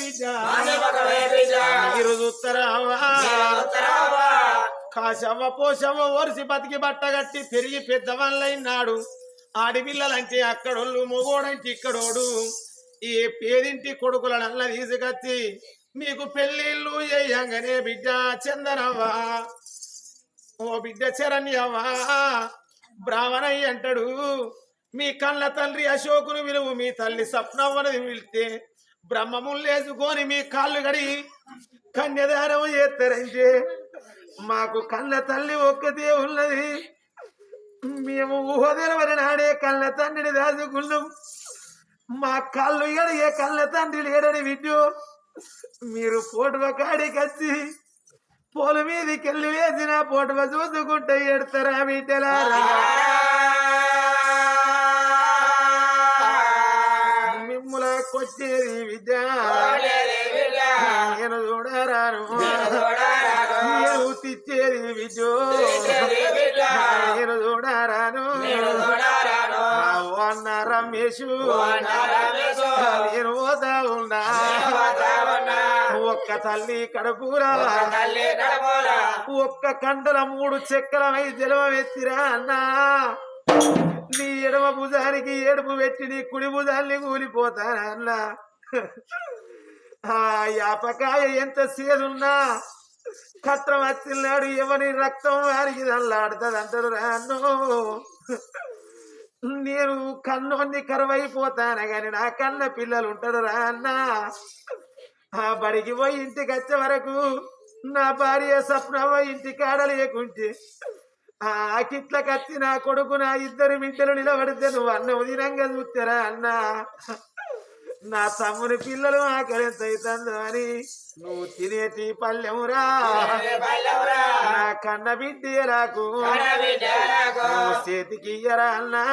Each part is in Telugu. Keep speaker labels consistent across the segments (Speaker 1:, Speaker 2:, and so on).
Speaker 1: బిడ్డ. మీరు చూస్తారావా కాశవ్వ పోషవ్వ ఒరిసి బతికి బట్టగట్టి పెరిగి పెద్దవాళ్ళైనాడు. ఆడిపిల్లలంటే అక్కడోళ్ళు మొగోడంటే ఇక్కడోడు. ఈ పేదింటి కొడుకులనల్లా తీసుకొచ్చి మీకు పెళ్ళిళ్ళు చేయంగానే బిడ్డ చందనవ్వా. ఓ బిడ్డ చరణ్యవ్వా. బ్రాహ్మణయ్య అంటాడు మీ కళ్ళ తండ్రి అశోకును విలువ మీ తల్లి సప్నవ్వనది బ్రహ్మములు లేచుకొని మీ కాళ్ళు గడి కన్యదానం చేస్తారంటే మాకు కళ్ళ తల్లి ఒక్కతే ఉన్నది. మేము ఊహదెలవని నాడే కళ్ళ తండ్రిని దాచుకున్నాం. మా కళ్ళు ఏ కళ్ళ తండ్రి లేడని విడ్డు మీరు ఫోటో కాడికి వచ్చి పోల మీదకి వెళ్ళి వేసిన పోటువ చూసుకుంటే ఎడతారా బిడ్డలారా మిమ్ముల కొచ్చేది విద్య. నేను చూడరాను. తిచ్చేది విజో నేను చూడరాను. అన్న రమేష్. నేను పోతా ఉన్నా. ఒక్క తల్లి కడుపురా. ఒక్క కండల మూడు చక్రమై జలమెత్తిరా అన్నా. నీ ఎడమ భుజానికి ఏడుపు పెట్టి నీ కుడి భుజాన్ని కూలిపోతారా అన్నా. ఆ యాపకాయ ఎంత సేదున్నా. కట్రం వచ్చినాడు ఎవరి రక్తం వారికి నల్లాడుతుంది అంటారు రాను నేను కన్నోన్ని కరువైపోతాను కానీ నా కన్న పిల్లలు ఉంటారు రా అన్నా. ఆ బడికి పోయి ఇంటికి వచ్చే వరకు నా భార్య సప్నవ్వ ఇంటి కాడ లేకుంటే ఆ కిట్లకి వచ్చి నా కొడుకు నా ఇద్దరు బిడ్డలు నిలబడితే నువ్వు అన్న ఉదినంగా చూస్తారా అన్నా? నా తమ్ముని పిల్లలు ఆకలి ఎంత అవుతుందో అని నువ్వు తినేటి పల్లెమురా నా కన్న బిడ్డలకు నువ్వు చేతికి ఇయ్యరా అన్నా?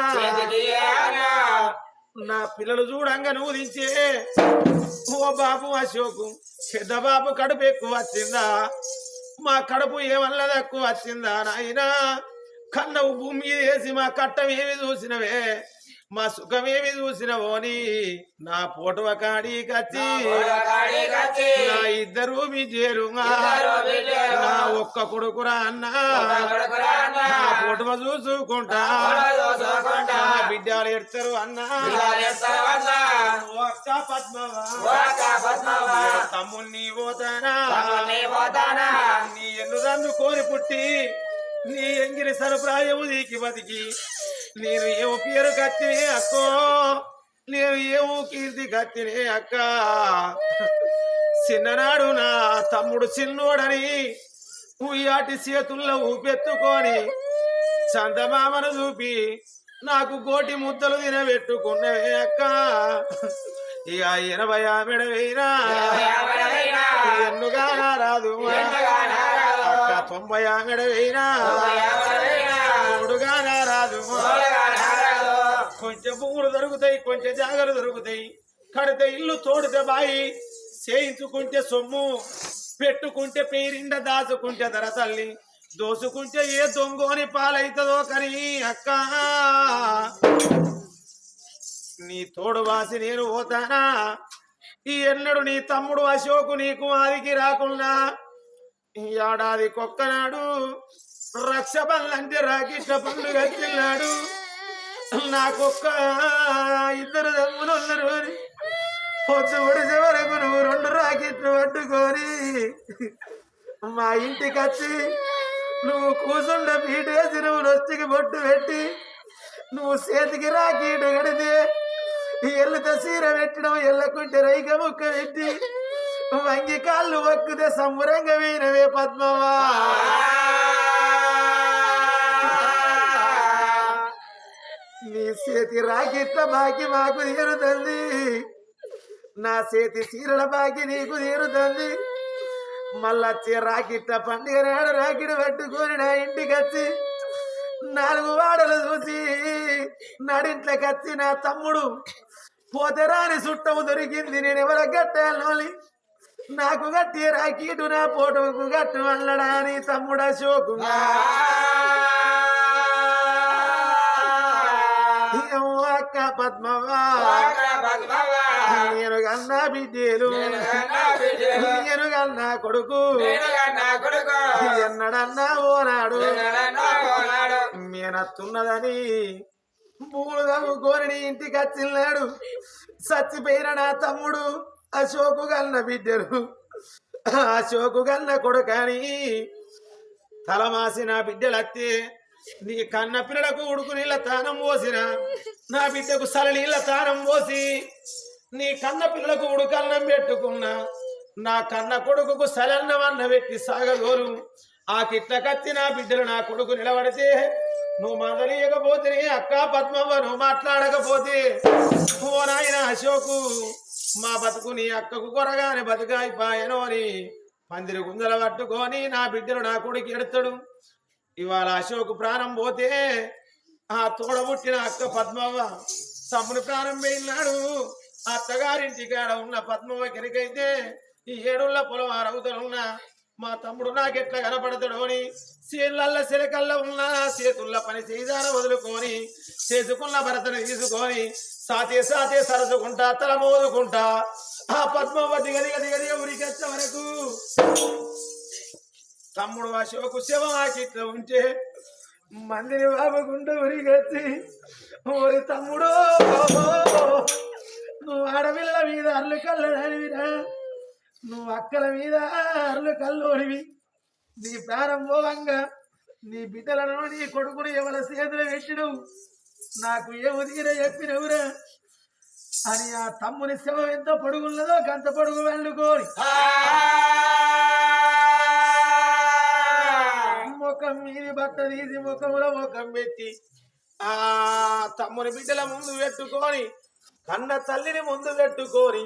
Speaker 1: నా పిల్లలు చూడంగా నువ్వు దించే ఓ బాబు అశోకు పెద్ద బాబు కడుపు ఎక్కువ వచ్చిందా? మా కడుపు ఏమన్నా తక్కువ వచ్చిందా నాయనా? కన్నవు భూమి వేసి మా కట్టం ఏమి చూసినవే? మా సుఖమేమి చూసినవోని నా? పోటువ కాడికి వచ్చి నా ఇద్దరు మీ చేరుగా నా ఒక్క కొడుకురా అన్నా? నా పోటువ చూసుకుంటా? నా బిడ్డలు ఎడతారు అన్నా? తమ్ముణ్ణి పోతానా? నీ ఎన్నుదన్ను కోరి పుట్టి నీ ఎంగిరి సరప్రాయము నీకి బతికి నేను ఏమో పేరు కత్తినే అక్కో? నేను ఏమో కీర్తి కత్తినే అక్క? చిన్ననాడు నా తమ్ముడు చిన్నోడని ఉయ్యాటి చేతుల్లో ఊపెత్తుకొని చందమామను చూపి నాకు గోటి ముద్దలు తినబెట్టుకున్నవే అక్క. ఇక ఎనభై ఆమెడ వేయినా? ఎన్నుగా రాదు. అక్క తొంభై ఆమెడ రాదు కొంచెం పువ్వులు దొరుకుతాయి కొంచెం జాగలు దొరుకుతాయి. కడితే ఇల్లు తోడితే బాయి చేయించుకుంటే సొమ్ము పెట్టుకుంటే పేరిండ దాచుకుంటే ధర తల్లి దోసుకుంటే ఏ దొంగోని పాలైతుందో కని అక్క. నీ తోడు వాసి నేను పోతానా? ఈ ఎన్నడు నీ తమ్ముడు అశోకు నీకు ఆదికి రాకుండా ఈ ఏడాది కొక్కనాడు రక్ష అంటే రాకిట్ల పండుగ తిన్నాడు నాకొక్క ఇద్దరు తమ్ములు ఉన్నారు అని. పొద్దు పొడిసే వరకు నువ్వు రెండు రాకెట్లు పట్టుకొని మా ఇంటికి వచ్చి నువ్వు కూసుండ పీటేసి నువ్వు నొస్తికి బొట్టు పెట్టి నువ్వు చేతికి రాకీటు కడితే ఎల్లుతో సీర పెట్టడం ఎల్లకుంటే రైక ముక్క పెట్టి వంగి కాళ్ళు ఒక్కుతే సంబరంగా వీరవే పద్మవా నీ చేతి రాకిట్ల బాకి మాకు తీరుతుంది. నా చేతి చీరల బాకి నీకు తీరుతుంది. మళ్ళొచ్చి రాకిట్ల పండుగ నాడు రాకిడి పట్టుకొని నా ఇంటికి వచ్చి నాలుగు వాడలు చూసి నడింట్లోకి వచ్చి నా తమ్ముడు పోతే రాని చుట్టము దొరికింది. నేను ఎవర గట్టాలి నాకు గట్టి రాకీటు నా పోటుకు గట్టు అల్లడా అని తమ్ముడు పద్మవా? నేను కన్నా బిడ్డేలు. నేను కన్నా కొడుకు. ఎన్నడన్నా ఓనాడు. మేనత్తున్నదని పూలు తవ్వుకొని ఇంటికి వచ్చిన్నాడు చచ్చిపోయిన నా తమ్ముడు అశోకు గన్న బిడ్డలు. అశోకు గన్న కొడుకని తలమాసి నా బిడ్డలు అత్తే నీ కన్న పిల్లలకు ఉడుకు నీళ్ళ తానం పోసిన నా బిడ్డకు సల నీళ్ళ తానం పోసి నీ కన్న పిల్లలకు ఉడుకన్నం పెట్టుకున్నా నా కన్న కొడుకుకు సలన్నం అన్న పెట్టి సాగగోరు ఆ కిట్ల కత్తి నా బిడ్డలు నా కొడుకు నిలబడితే నువ్వు మొదలయ్యకపోతే అక్క పద్మవ్వ నువ్వు మాట్లాడకపోతే ఓ నాయన అశోకు మా బతుకు నీ అక్కకు కొరగానే బతుకాయిపాయను అని పందిరి గుంజల పట్టుకొని నా బిడ్డలు నా కొడుకు ఎడతాడు. ఇవాళ అశోక్ ప్రాణం పోతే ఆ తోడబుట్టిన అక్క పద్మవ్వ తమ్ముని ప్రాణం పోయినాడు. అత్తగారింటి కాడ ఉన్న పద్మవ్వ కెరికైతే ఈ ఏడుళ్ళ పొలం ఆ ఉన్న మా తమ్ముడు నాకెట్లా కనపడతాడు అని చేళ్ళల్ల సిలకల్ల ఉన్న చేతుల్ల పని చేదాన వదులుకొని చేసుకున్న భరతను తీసుకొని సాతే సాతే సరదుకుంటా తల మోదుకుంటా ఆ పద్మవ్వ దిగదిగ దిగదిగ ఉరికెచ్చ వరకు తమ్ముడు ఆ శివకు శివ ఆకిట్లో ఉంటే మందిని బాబుకుంటూ ఉరిగెత్తి ఓరి తమ్ముడు నువ్వు ఆడపిల్ల మీద అర్లు కళ్ళనివిరా నువ్వు అక్కల మీద అర్లు కల్లోడివి నీ ప్రాణం పోవంగా నీ బిడ్డలను నీ కొడుకును ఎవరి సేతులు పెట్టిడు? నాకు ఏ ఉదిగిన చెప్పినవురా? అని ఆ తమ్ముని శవం ఎంత పొడుగున్నదో గంత పొడుగు వెళ్ళుకోని. మీది బట్ట తీసి ముఖంలో ముఖం పెట్టి ఆ తమ్ముని బిడ్డల ముందు పెట్టుకొని కన్న తల్లిని ముందు పెట్టుకొని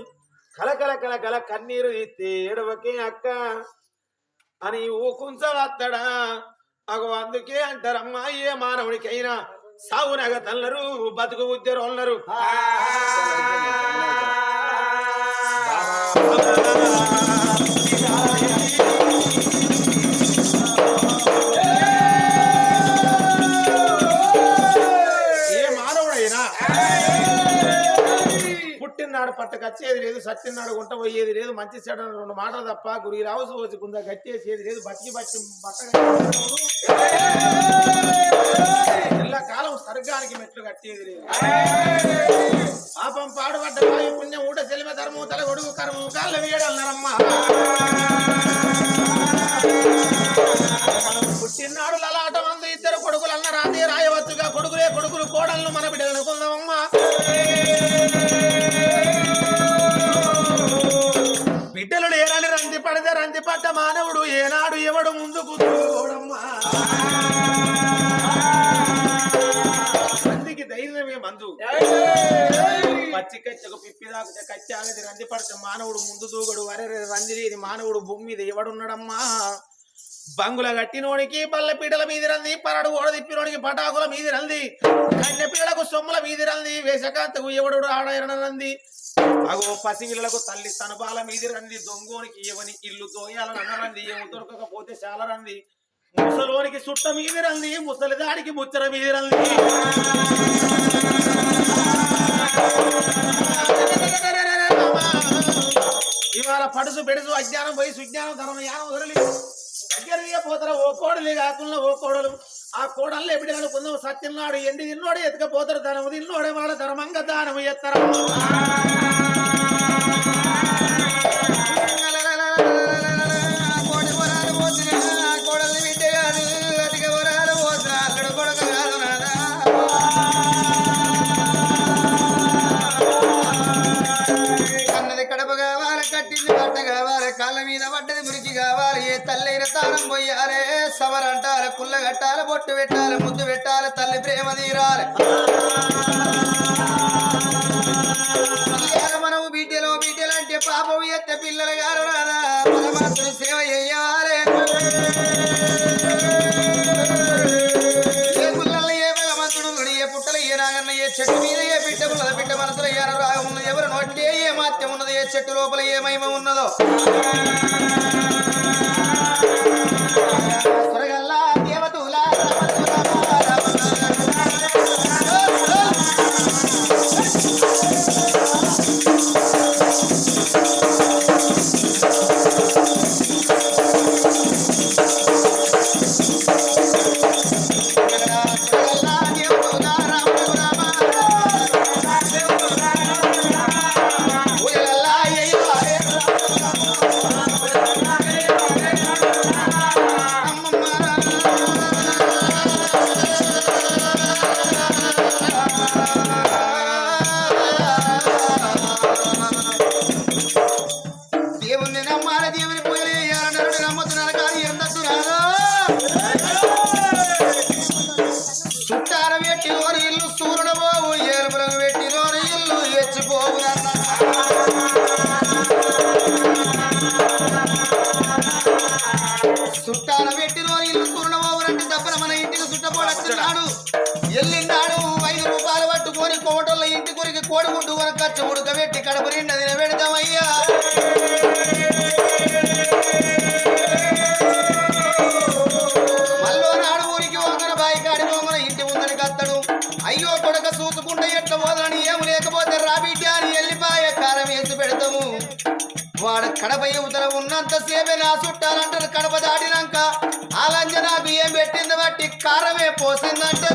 Speaker 1: కలకల కలకల కన్నీరు ఇస్తే ఏడవకే అక్క అని ఊకుంచవత్తడా అగో అందుకే అంటారమ్మా ఏ మానవుడికైనా సావునగ తల్లరు బతుకు ఉద్దరు ఉన్నారు పుట్టినాడు పట్టకచ్చేది లేదు సత్యనాడు గుంట పోయేది లేదు మంచి చెడ రెండు మాటలు తప్ప గురి రావుసు వచ్చి కుంద కట్టేసేది లేదు బతికి బట్టి బట్ట ఎల్ల కాలం స్వర్గానికి మెట్లు కట్టేది లేదు. పాపం పాడుపడ్డ వాయు పుణ్యం ఊట సెలిమ ధర్మం తల గొడుగు కర్మం కాళ్ళ వేడన్నారమ్మా పుట్టినాడు లలాట మందు ఇద్దరు కొడుకులు అన్న రాదే రాయవచ్చుగా కొడుకులే కొడుకులు కోడలను మన బిడ్డలు అనుకుందామమ్మా పడితే రంది పడ్డ మానవుడు ఏనాడు ఎవడు ముందుకు దూడమ్మా. మందికి ధైర్యమే మందు. పచ్చి కచ్చకు పిప్పి దాకితే కచ్చి రంది పడితే మానవుడు ముందు దూగడు వరే రంది లేని మానవుడు భూమి మీద ఎవడున్నాడమ్మా? బంగుల గట్టినోడికి బల్ల పీటల మీద రంది పరడు ఓడ తిప్పినోడికి పటాకుల మీద రంది కన్నె పిల్లలకు సొమ్ముల మీద రంది వేసకాంతకు ఎవడు ఆడ రంది? అగో పసిగిళ్ళకు తల్లి తనపాల మీద రంది దొంగోనికి ఎవని ఇల్లు దోయాలని అనరంది ఏమి దొరకకపోతే చాలా రంది ముసలోనికి సుట్ట మీద రంది ముసలి దాడికి ముచ్చర మీద రంది ఇవాళ పడుసు పెడుసు అజ్ఞానం పోయి సుజ్ఞానం ధర్మ జ్ఞానం వదిలి దగ్గరగా పోతారు ఓ కోడలే కాకుండా ఓ కోడలు. ఆ కోడల్లో ఎప్పుడు అనుకుందాం. సత్యనాడు ఎండి ఇన్నోడే ఎత్తుకపోతారు. ధనము ఇన్నోడే వాళ్ళ ధర్మంగా దానము ఎత్తరు.
Speaker 2: మీద పడ్డది మురికి కావాలి. ఏ తల్లైన తాళం పోయాలే సవర అంటారు కుల్ల కట్టాలి బొట్టు పెట్టాలి ముద్దు పెట్టాలి తల్లి ప్రేమ తీరాలి. ఇవాళ మనము బిడ్డలో బిడ్డలంటే పాపం ఎత్త పిల్లలు గారు రాదా? పరమాత్మ సేవ చేయాలి. ఏ చెట్టు మీద ఏ బిడ్డ ఉన్నది బిడ్డ మనసులో ఏ రాగం ఉన్నది ఎవరు నోటే ఏ మాత్యం ఉన్నది ఏ చెట్టు లోపల ఏ మహిమ ఉన్నదో. అయ్యో కొడక చూసుకుంటే ఎట్లా మొదలని ఏమి లేకపోతే రాబిడ్డ అని వెళ్ళిపోయే కారం వేసి పెడతాము. వాడు కడప యువతల ఉన్నంత సేవే నా చుట్టాలంటారు. కడప దాటినాక ఆలంజ నాకు ఏం పెట్టింది బట్టి కారమే పోసిందంటే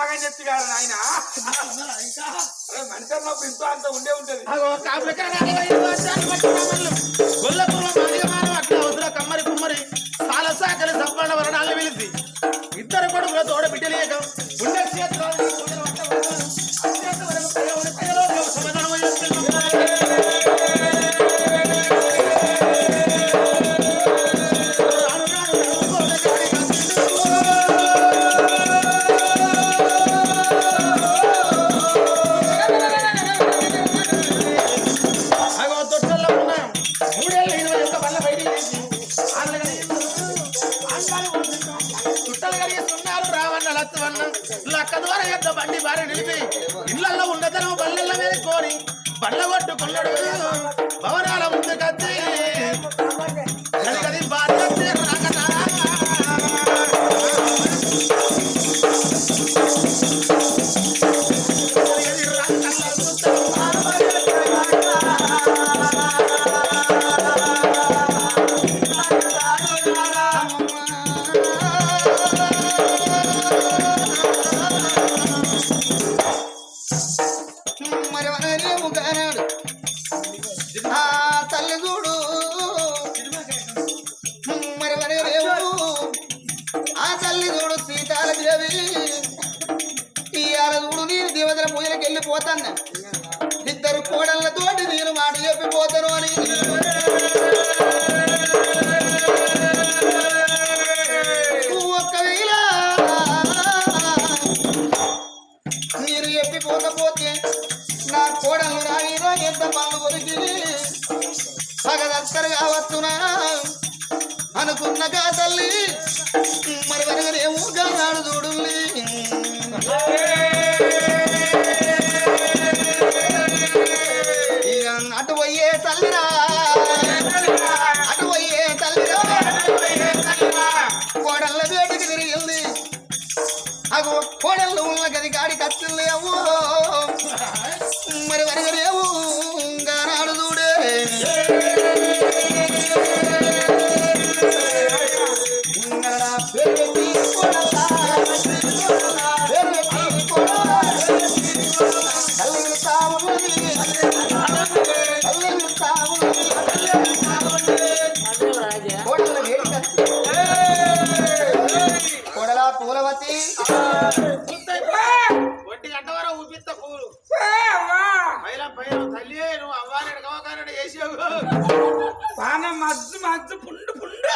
Speaker 1: బాగా చెప్తున్నాడు ఆయన మనిషి నొప్పి అంత ఉండే ఉంటుంది.
Speaker 2: మన్ను కొరికి కావచ్చునా తల్లి మరి వెనకనేమో గాడు
Speaker 1: చూడుల్లి.
Speaker 3: పానం మజ్జు మజ్జు పుండు పుండు.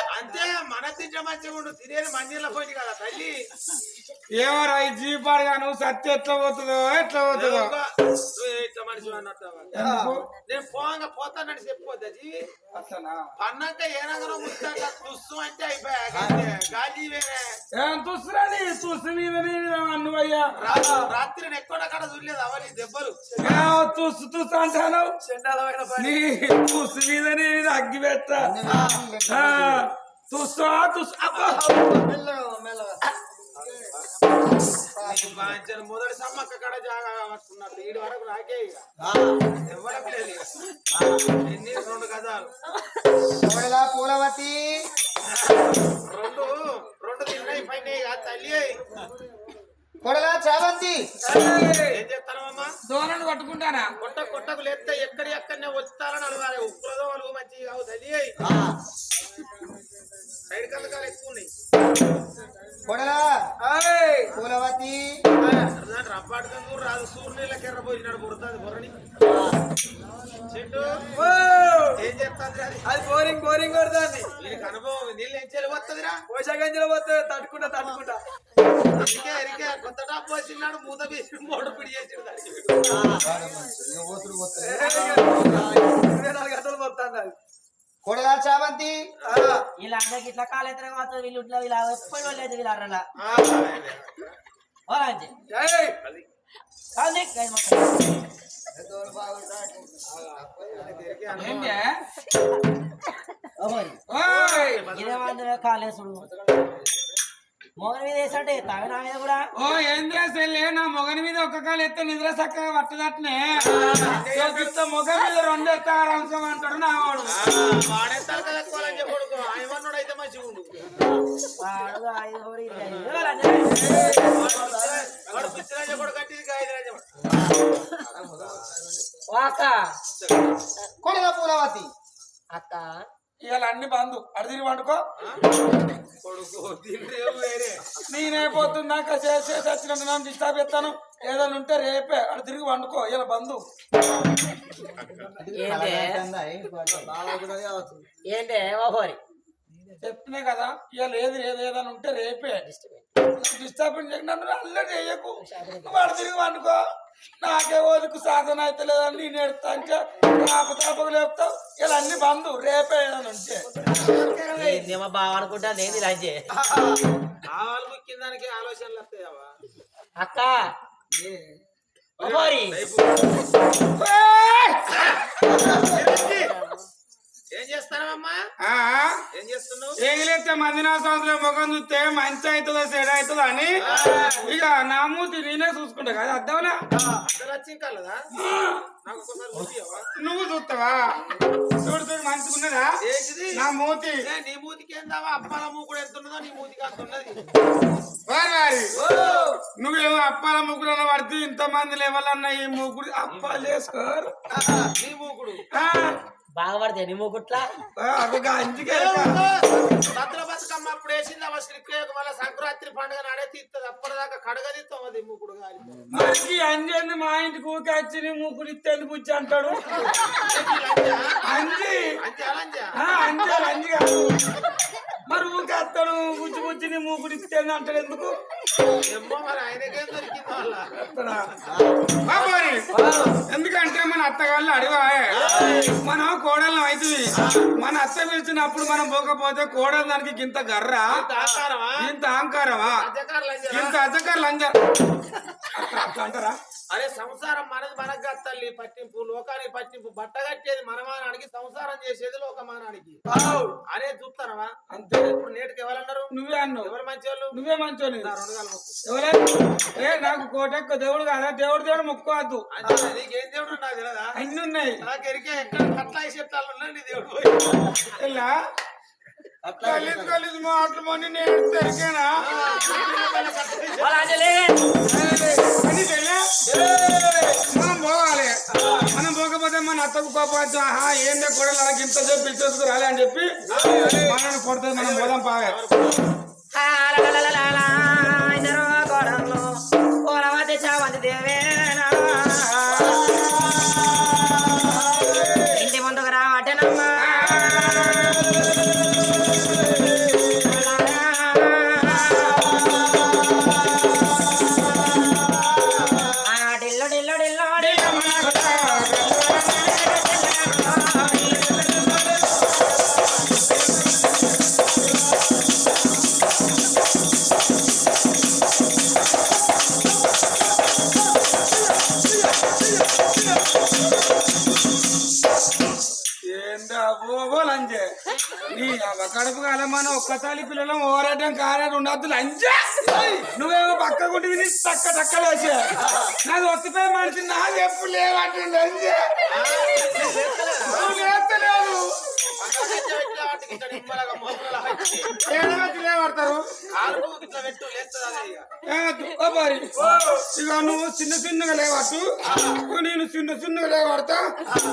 Speaker 1: మన తింటే మంచిగా ఉండు. తినేది మందిలో పోయింది కదా తల్లి.
Speaker 3: ఏమరా ఈ జీపాడుగా నువ్వు సత్య ఎట్లా పోతుందో ఎట్లా పోతుందో?
Speaker 1: ఇట్లా మనిషి అన్నట్టు
Speaker 3: ఎందుకు?
Speaker 1: నేను పోగా పోతానని చెప్పొద్దు జీవి పన్నాక ఏనాగనో ముస్తాక తుస్సు అంటే అయిపోయా. గాలి వేరే
Speaker 3: మీద నువ్వయ్యా
Speaker 1: రా- రాత్రి నేను ఎక్కడ అక్కడ చూడలేదు అవని దెబ్బలు.
Speaker 3: చూస్తూ చూస్తూ అంటాను. నీ మీద అగ్గి పెట్ట చూస్తా చూస్తా
Speaker 2: మెల్లగా మెల్లగా
Speaker 1: నీకు బాగా మొదటి సమ్మక్క కడ జాగా వస్తున్నట్టు ఈడు వరకు నాకే ఇక. ఇవ్వడం లేదు ఇక. ఎన్ని రెండు గజాలు?
Speaker 2: కోడలా పూలవతి?
Speaker 1: రెండు రెండు తిన్నాయి పైన తల్లి.
Speaker 2: కొడలా చావంతి
Speaker 1: ఏం చేస్తానమ్మా
Speaker 3: దోనను పట్టుకుంటానా?
Speaker 1: కొట్ట కొట్టకు లేస్తే ఎక్కడి ఎక్కడనే వచ్చారని అడగాలి. ఉప్పులదో వాళ్ళు మంచి కావు తల్లి. సైడ్ కళ్ళకాలు ఎక్కువ ఉన్నాయి.
Speaker 2: కొడలా. పూలవతి.
Speaker 1: కూడా రాదు. సూర్యుల కెర్ర పోయినాడు బుడుతుంది బుర్రని. చెట్టు. ఏం చెప్తాది అది?
Speaker 4: అది బోరింగ్ బోరింగ్ కొడుతుంది.
Speaker 1: వీరికి అనుభవం నీళ్ళు ఏం వస్తుందిరా
Speaker 4: పోషకంజలు పోతే తట్టుకుంటా తట్టుకుంటా.
Speaker 1: ఇరికే ఇరికే. కొత్త టాప్ వచ్చినాడు మూత వేసి మోడు పిడి
Speaker 2: పోతుంది
Speaker 4: ఇరవై నాలుగు గంటలు పోతాను అది
Speaker 2: కొడలా చావంతి
Speaker 5: ఇలా అందరికి ఇట్లా కాలేతర మాత్రం వీళ్ళు ఇట్లా ఇలా ఎప్పుడు లేదు వీళ్ళు అర్రలా. కాలేసుడు. మోగన్ మీద వేసంటే తావి నా మీద కూడా?
Speaker 3: ఓ ఏం చేసేలే నా మొగని మీద ఒక్క కాలు ఎత్తే నిద్ర చక్కగా పట్టదట్నే? మొగ మీద రెండు ఎత్తారంటాడు నా వాడు.
Speaker 1: ఆ, వాడే తలక తక్కువాలని చెప్పడుకో ఆయమన్నాడు అయితే మంచిగా ఉండు.
Speaker 5: వాడు ఐదు కూడా ఇది ఐదు. ఏ వాళ్ళు అందరూ
Speaker 1: వాడు పిచ్చిరా చెప్పడు కట్టింది కాయదురా చెప్పడు
Speaker 5: ఓ అక్క.
Speaker 2: కొడలా పూలవతి.
Speaker 5: అక్క.
Speaker 3: ఇవాళ అన్ని బంధు అడు తిరిగి వండుకో. నేనైపోతున్నాక చేసి వచ్చినట్టు నన్ను డిస్టర్బ్ చేస్తాను ఏదైనా ఉంటే రేపే. అడు తిరిగి వండుకో. ఇలా బంధు
Speaker 5: ఏంటే? ఏంటే?
Speaker 3: చెప్పినా కదా ఇవాళ ఏది ఏది ఏదైనా ఉంటే రేపే. డిస్టర్బ్ నన్ను అల్లరి చేయకు. నువ్వు అడు తిరిగి వండుకో నాకే ఓదికు సాధన అయితే లేదని నేను ఎడతా అంటే తాప తాపకు లేపుతావు. ఇలా అన్ని బంధు రేపే ఏదైనా ఉంటే.
Speaker 5: ఏందేమో బావ అనుకుంటా నేను
Speaker 1: ముక్కిన దానికి ఆలోచనలు వస్తాయవా?
Speaker 5: అక్క. ఓ హోరి
Speaker 1: ఏం చేస్తానమ్మా
Speaker 3: ఆ
Speaker 1: ఏం చేస్తున్నావు?
Speaker 3: ఏగిలేస్తే మందినా సంవత్సరం ముఖం చూస్తే మంచి అవుతుందో చెడు అవుతుందో అని ఇక నా మూతి నేనే చూసుకుంటా. కదా అర్థంలా నువ్వు చూస్తావా? చూడు చూడు మంచిగున్నదా?
Speaker 1: ఏంటిది?
Speaker 3: నా మూతి.
Speaker 1: నీ మూతికి ఏం దావా? అప్పాల మూకుడు ఎంత ఉన్నదో నీ మూతికి అంత ఉన్నది.
Speaker 3: వారి వారి. నువ్వేమో అప్పాల ముగ్గురు పడితే ఇంతమంది లెవెలన్నా ఈ ముగ్గురు అప్పాలు వేసుకోరు
Speaker 1: నీ మూకుడు.
Speaker 5: బాగా పడితే నీ మూకుట్లా
Speaker 1: బతుకమ్మ అప్పుడు వేసింది అవ శ్రీక్రియకు మళ్ళీ సంక్రాంతి పండుగ నాడే తీస్తుంది అప్పటిదాకా కడగదిస్తాం అది మూకుడు గాలి.
Speaker 3: మనకి అంజంది మా ఇంటికి ఊకే వచ్చి నీ ముగ్గురు ఇత్తేందుకు బుజ్జి అంటాడు? అంజి.
Speaker 1: అంతే అలంజా.
Speaker 3: ఆ, అంజి అంజి కాదు మరి ఊకే వస్తాడు బుజ్జి బుజ్జి నీ మూకుడు ఇత్తేంది అంటాడు ఎందుకు? ఎందుకంటే మన అత్తగాళ్ళు అడిగాయే మనం కోడళ్ళం అవుతుంది మన అత్త పిలిచినప్పుడు మనం పోకపోతే కోడలు దానికి గింత గర్ర? ఇంత అహంకారమా? ఇంత అజకర్ లంజ అంటారా?
Speaker 1: అరే సంసారం మనది మనకు కాదు తల్లి. పట్టింపు లోకానికి పట్టింపు. బట్ట కట్టేది మనమానానికి సంసారం చేసేది లోకమానానికి. అరే చూస్తానవా?
Speaker 3: అంతే.
Speaker 1: ఇప్పుడు నేటికి ఎవరన్నారు?
Speaker 3: నువ్వే అన్నావు.
Speaker 1: ఎవరు మంచి వాళ్ళు
Speaker 3: నువ్వే మంచోని.
Speaker 1: నా రెండు కాలు మొక్కు.
Speaker 3: ఎవరే ఏ నాకు కోటెక్క దేవుడు కాదా? దేవుడు దేవుడు మొక్కుకోవద్దు.
Speaker 1: అంటే నీకేం దేవుడు నాకు తెలియదా
Speaker 3: అన్ని ఉన్నాయి.
Speaker 1: నాకు ఎరికే. ఎక్కడ కట్ల చెప్తాను దేవుడు. పోయి
Speaker 3: ఇలా కలిసి కలిసి మాటలు మొన్న నేను తెరికేనా అత్తకు కోపం ఆహా ఏందే కూడా నాకు ఇంత చెప్పి ఇచ్చేందుకు రాలే అని చెప్పి మనల్ని కొడుతుంది మనం పోదాం పాగా. కడుపు కాలమని ఒక్క తల్లి పిల్లలం ఓరాటం కారాటం ఉండద్దు లంజే నువ్వేమో పక్కకుంటే విని తక్క టక్కలేసే నాది ఒత్తిపోయి మనిషి నాది ఎప్పుడు లేవంటే లంజే నువ్వు లేవడతారు మరి. ఇక నువ్వు చిన్న చిన్నగా లేవట్టు నేను చిన్న చిన్నగా లేవడతా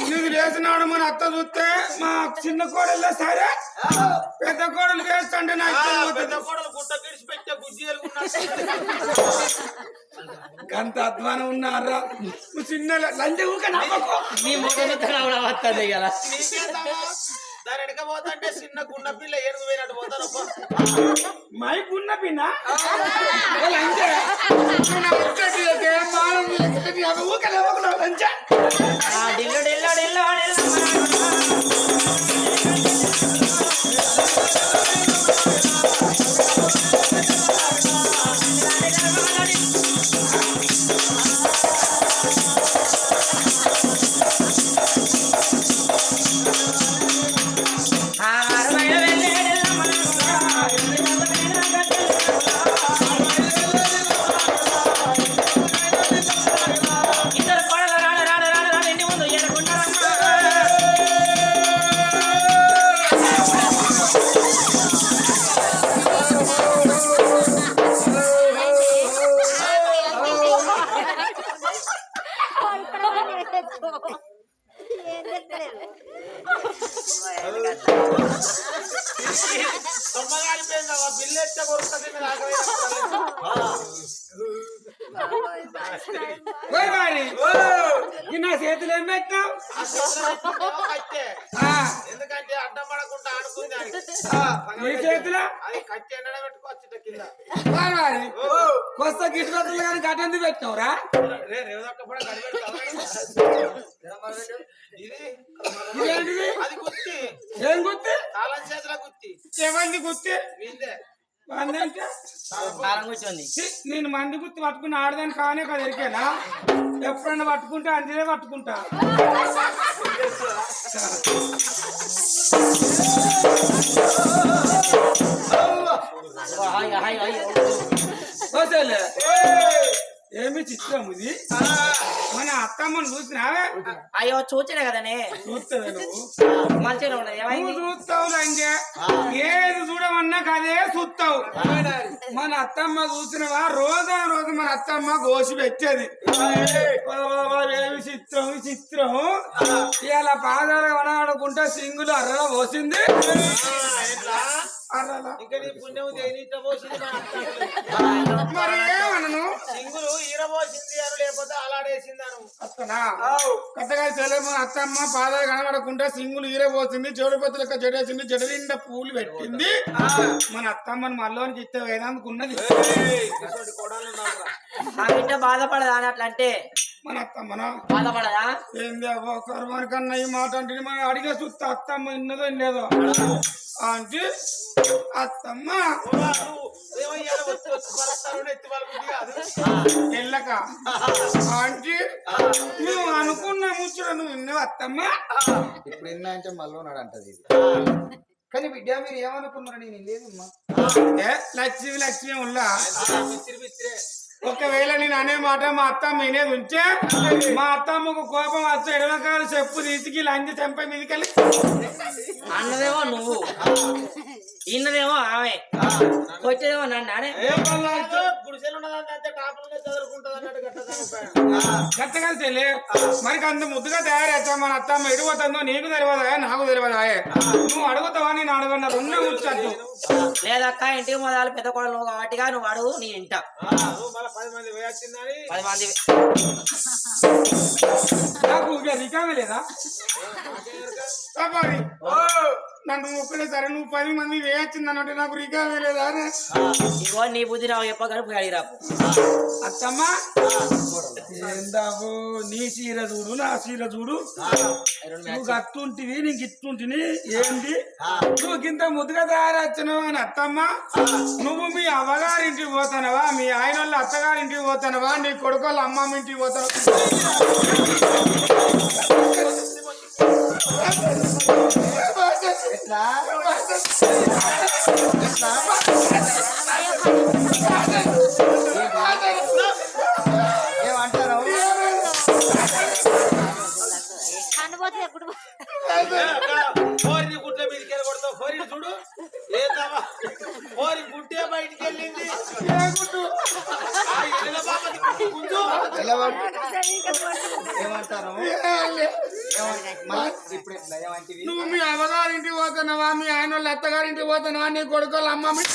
Speaker 3: నీకు లేచినాడు మన అత్త చూస్తే మా చిన్న కోడలు సరే పెద్ద కోడలు వేస్తుంటే నాకు
Speaker 1: పెద్ద. కోడలు గుట్ట గిడిచి పెట్టే గుజ్జి
Speaker 3: గంత అధ్వానం ఉన్నారా నువ్వు చిన్న లంజ ఊక నమ్మకం
Speaker 5: నీ ముఖం వస్తుంది కదా
Speaker 1: దాని వెనక పోతుంటే చిన్న గుండ పిల్ల ఏనుగు పోయినట్టు పోతారు
Speaker 3: మైక్ ఉన్న పిన్న? ఏ ఓయ్ మరి ఈ నా చేతులు ఏం ఆ,
Speaker 1: ఎందుకంటే అడ్డం పడకుండా ఆడుకుంది అని
Speaker 3: నీ చేతిలో?
Speaker 1: అది కట్టి ఎండడ పెట్టుకోవచ్చు కింద.
Speaker 3: మరి మరి కొత్త గిట్టుబతులు కానీ గట్టంది పెట్టినవురా?
Speaker 1: రే రేవదక్క కూడా కనిపెడతావు ఇది
Speaker 3: ఇదేంటిది?
Speaker 1: అది గుత్తి.
Speaker 3: ఏం గుర్తి
Speaker 1: తాళం చేతుల గుత్తి.
Speaker 3: ఎవరిది గుర్తి అంటే నేను మంది గుర్తు పట్టుకుని ఆడదాని కానే కదా ఎరికేనా? ఎప్పుడన్నా పట్టుకుంటే అంజనే పట్టుకుంటా. ఏమి చిత్రం ఇది? మన అత్తమ్మను చూసినావే
Speaker 5: అయ్యో చూచినా కదనే.
Speaker 3: చూస్తావే చూస్తావు ఏది చూడమన్నా కదే చూస్తావు. మన అత్తమ్మ చూసినవా? రోజా రోజు మన అత్తమ్మ గోసి పెట్టేది. ఏమి చిత్రం చిత్రం? ఇలా పాదాలు వనాడుకుంటే సింగులు అర్రల పోసింది.
Speaker 1: ఇంకా నీ పుణ్యం దేనిట పోసింది మన అత్తమ్మలు.
Speaker 3: మరి ఏమనను?
Speaker 1: సింగులు ఈరబోసింది అని లేకపోతే అలాడేసింది అను
Speaker 3: కొత్తగా చెల్లె మన అత్తమ్మ పాదాలు కనబడకుండా సింగులు ఈరబోసింది జోడిపత్తుల యొక్క జడేసింది జడ నిండా పూలు పెట్టింది. మన అత్తమ్మని మల్లోనికి ఇస్తే.
Speaker 5: ఆ బిడ్డ బాధపడదా అని అట్లా అంటే
Speaker 3: మన. అత్తమ్మనా
Speaker 5: బాధపడదా?
Speaker 3: ఏంది కర్మాని కన్నా ఈ మాట అంటే మనం అడిగే చూస్తే అత్తమ్మ ఇన్నదో లేదో అంటే అత్తమ్మ. ఎల్లక అంటే నువ్వు అనుకున్న ముచ్చట నువ్వు విన్నావు అత్తమ్మ?
Speaker 2: ఇప్పుడు ఎన్న అంటే మళ్ళీ ఉన్నాడు అంటది ఇది. కానీ బిడ్డ మీరు ఏమనుకున్నారు నేను లేదమ్మా
Speaker 3: ఏ లక్ష్మి లక్ష్మి ఉల్లా? ఒకవేళ నేను అనే మాట మా అత్తమ్మ వినేది ఉంచే మా అత్తమ్మకు కోపం వచ్చే ఎడమకాలు చెప్పు తీసుకెళ్ళి లంచి చెంప మీదకెళ్ళి.
Speaker 5: అన్నదేవో నువ్వు? ఇన్నదేమో ఆమె. వచ్చేదేమో నన్ను అనే
Speaker 3: ఏ పనులు
Speaker 1: గుడిసెలు ఉన్నదంటే అంతే టాపులుగా చదువుకుంటుంది అన్నట్టు గట్ట
Speaker 3: గట్టగా చెల్లి మరి అంత ముద్దుగా తయారైతే మన అత్తమ్మ ఎడిపోతుందో నీకు తెలియదా నాకు తెలియదా నువ్వు అడుగుతావా నేను అడగన్న రెండు ముచ్చట్టు
Speaker 5: లేదక్క ఇంటికి మొదలు పెద్ద కొడలు నువ్వు కాబట్టిగా నువ్వు అడుగు నీ ఇంట.
Speaker 1: పది మంది వేయాల్సిందని
Speaker 5: పది మంది
Speaker 3: నాకు ఇక రికామే లేదా. నన్ను ఒక్కడే సరే నువ్వు పది మంది వేయచ్చింది అన్నట్టు నాకు రికామే లేదా అని.
Speaker 5: ఇగో నీ బుద్ధి రావు చెప్పగలు పోయి అడిగిరాపు
Speaker 3: అత్తమ్మ! ఏందాబు నీ చీర చూడు నా చీర చూడు. నువ్వు కట్టుంటివి నీకు ఇట్టుంటిని ఏంది? నువ్వు ఇంత ముద్దుగా తయారొచ్చినావు అని అత్తమ్మ. నువ్వు మీ అవ్వగారింటికి పోతానవా మీ ఆయన వాళ్ళ అత్తగారింటికి పోతానవా నీ కొడుకు వాళ్ళ అమ్మమ్మ ఇంటికి పోతానవా?
Speaker 2: ఏమంటారు?
Speaker 6: అనుభూతి ఎప్పుడు
Speaker 1: వెళ్ళింది.
Speaker 2: ఏమంటారు? ఇప్పుడు ఏమంటివి
Speaker 3: నువ్వు మీ అమ్మగారింటికి పోతున్నావా? మీ ఆయన వాళ్ళ అత్తగారింటికి పోతున్నావా? నీ కొడుకోళ్ళ అమ్మ మీ-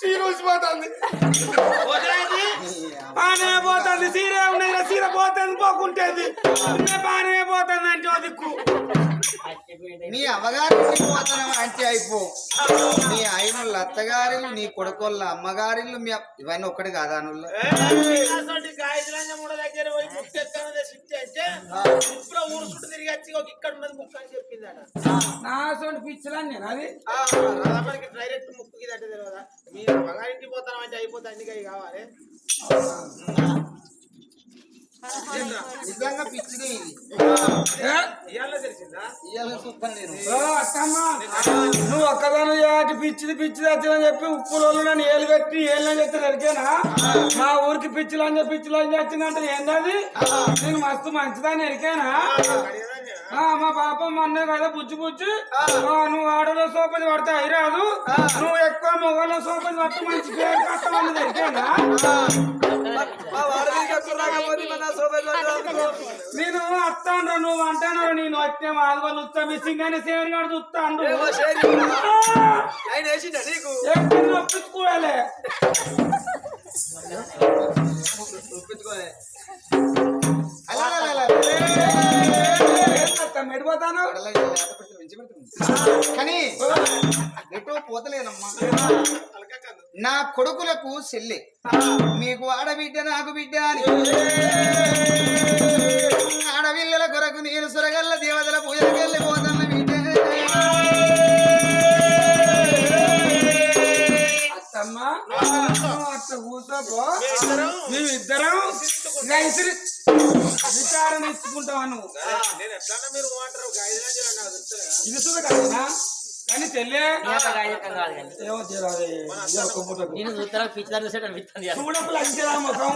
Speaker 3: చీర ఊసిపోతుంది
Speaker 1: వదిలేది
Speaker 3: బానే పోతుంది చీర ఉన్నాయి చీర పోతుంది పోకుంటేది. బానే పోతుంది అంటే దిక్కు?
Speaker 2: నీ అమ్మగారికి పోతున్నావు అంటే అయిపో. నీ ఆయన అత్తగారిలు నీ కొడుకోళ్ళ అమ్మగారిలు మీ ఇవన్నీ ఒక్కటి కాదా నువ్వు?
Speaker 1: అసలు గాయత్రి మూడ దగ్గర పోయి ముక్క ఎక్కడ షిఫ్ట్ అంటే ఇప్పుడు ఊరు చుట్టూ తిరిగి వచ్చి ఒక ఇక్కడ ఉన్నది ముక్క అని చెప్పిందట.
Speaker 3: నా సొంత పిచ్చిలని నేను అది?
Speaker 1: రాబడికి డైరెక్ట్ ముక్కుకి దట్ట తెలియదా? మీరు మగారింటికి పోతాం అంటే అయిపోతే అన్ని కై కావాలి.
Speaker 2: నిజంగా పిచ్చిది. నేను.
Speaker 3: నువ్వు ఒక్కదాని ఏటి పిచ్చిది పిచ్చిది వచ్చిందని చెప్పి ఉప్పులో నన్ను ఏలు పెట్టి ఏళ్ళు చెప్తే దొరికేనా మా ఊరికి పిచ్చిలు అని చెప్పి పిచ్చిలు అని వచ్చిందంటే ఏంటది నేను మస్తు మంచిదాన్ని ఎరికేనా ఆ, మా పాప మొన్నే కదా బుజ్జి బుజ్జి. ఆ, నువ్వు ఆడలో సోపది పడితే అయిరాదు నువ్వు ఎక్కువ మొగల సోపది పడితే మంచి పేరు నేను అత్తాను నువ్వు అంటాను నేను వచ్చే మాధవాళ్ళు వస్తా మీ సింగానే సేవరి గారు చూస్తాను ఒప్పించుకోవాలి
Speaker 2: ఒప్పించుకోలే అలా అలా, అలా, అలా.
Speaker 3: మెడిపోతాను
Speaker 2: కానీ ఎటో పోతలేనమ్మా. నా కొడుకులకు సెల్లి మీకు ఆడబిడ్డ నాకు బిడ్డ అని. ఆడపిల్లల కొరకు నేను సురగల్ల దేవతల పూజలకు వెళ్ళిపోతున్న బిడ్డ.
Speaker 3: అట్లా కూర్చోపో. మేమిద్దరం విచారణ ఇచ్చుకుంటావా నువ్వు? ఇది చూడ కదా కానీ చెల్లె ఏమో.
Speaker 5: నేను
Speaker 3: ముఖం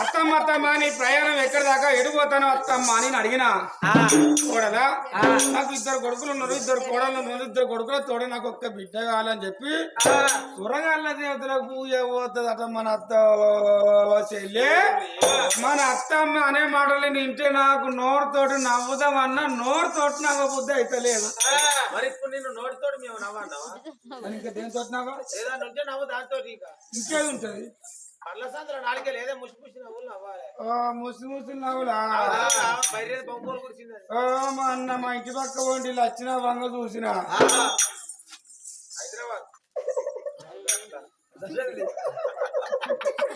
Speaker 3: అత్తమ్మ అత్తమ్మ నీ ప్రయాణం ఎక్కడి దాకా? ఎడిపోతాను అత్తమ్మ అని నేను అడిగినా. కూడదా నాకు ఇద్దరు కొడుకులు ఉన్నారు ఇద్దరు కోడలు ఉన్నారు ఇద్దరు కొడుకులు తోడే నాకు ఒక్క బిడ్డ కావాలని చెప్పి సురగాళ్ళ దేవతలకు పోతుందట మన అత్త చెల్లి. మన అత్తమ్మ అనే మాటలు వింటే నాకు నోరుతోటి నవ్వుదామన్నా నోరుతోటి నాకు బుద్ధి అయితే లేదు
Speaker 1: మరి ఇప్పుడు నిన్ను నోటితోటి మేము నవ్వన్నావా
Speaker 3: ఇంకా దేనితో నావా
Speaker 1: ఏదన్నా ఉంటే నవ్వు దాంతో ఇక.
Speaker 3: ఇంకేది ఉంటది?
Speaker 1: పళ్ళ సందులో నాలుగే లేదే ముసి ముసి నవ్వులు నవ్వాలి.
Speaker 3: ఆ, ముసి ముసి నవ్వులా?
Speaker 1: బయట బొమ్మలు కూర్చుంది
Speaker 3: ఓ మా అన్న మా ఇంటి పక్క వంటి లచ్చిన వంగ చూసిన.
Speaker 1: హైదరాబాద్.